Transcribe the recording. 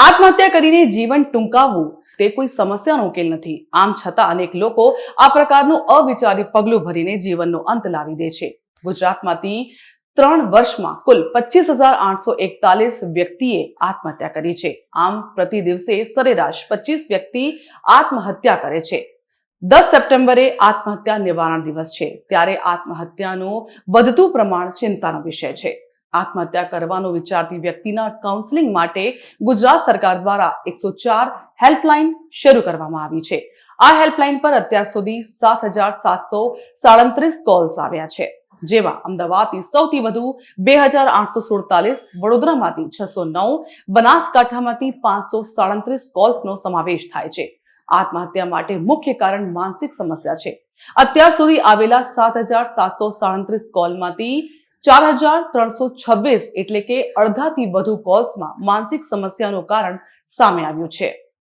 આત્મહત્યા કરીને જીવન ટૂંકાવવું, તે કોઈ સમસ્યાનો ઉકેલ નથી. આમ છતાં અનેક લોકો આ પ્રકારનું અવિચારી પગલું ભરીને જીવનનો અંત લાવી દે છે. ગુજરાતમાંથી ત્રણ વર્ષમાં કુલ પચીસ હજાર આઠસો એકતાલીસ વ્યક્તિએ આત્મહત્યા કરી છે. આમ પ્રતિ દિવસે સરેરાશ પચીસ વ્યક્તિ આત્મહત્યા કરે છે. દસ સપ્ટેમ્બરે આત્મહત્યા નિવારણ દિવસ છે. ત્યારે આત્મહત્યાનું વધતું પ્રમાણ ચિંતાનો વિષય છે. આત્મહત્યા કરવાનો વિચારતી વ્યક્તિના કાઉન્સેલિંગ માટે ગુજરાત સરકાર દ્વારા એકસો ચાર હેલ્પલાઇન શરૂ કરવામાં આવી છે. આ હેલ્પલાઇન પર અત્યાર સુધી સાત હજાર સાતસો સાડત્રીસ કોલ્સ આવ્યા છે. જેમાં અમદાવાદથી સૌથી વધુ બે હજાર આઠસો સુડતાલીસ, વડોદરામાંથી છસો નવ, બનાસકાંઠામાંથી પાંચસો સાડત્રીસ કોલ્સનો સમાવેશ થાય છે. આત્મહત્યા માટે મુખ્ય કારણ માનસિક સમસ્યા છે. અત્યાર સુધી આવેલા સાત હજાર સાતસો સાડત્રીસ કોલમાંથી ચાર હજાર ત્રણસો છવ્વીસ એટલે કે અડધાથી વધુ કોલ્સમાં માનસિક સમસ્યાનું કારણ સામે આવ્યું છે.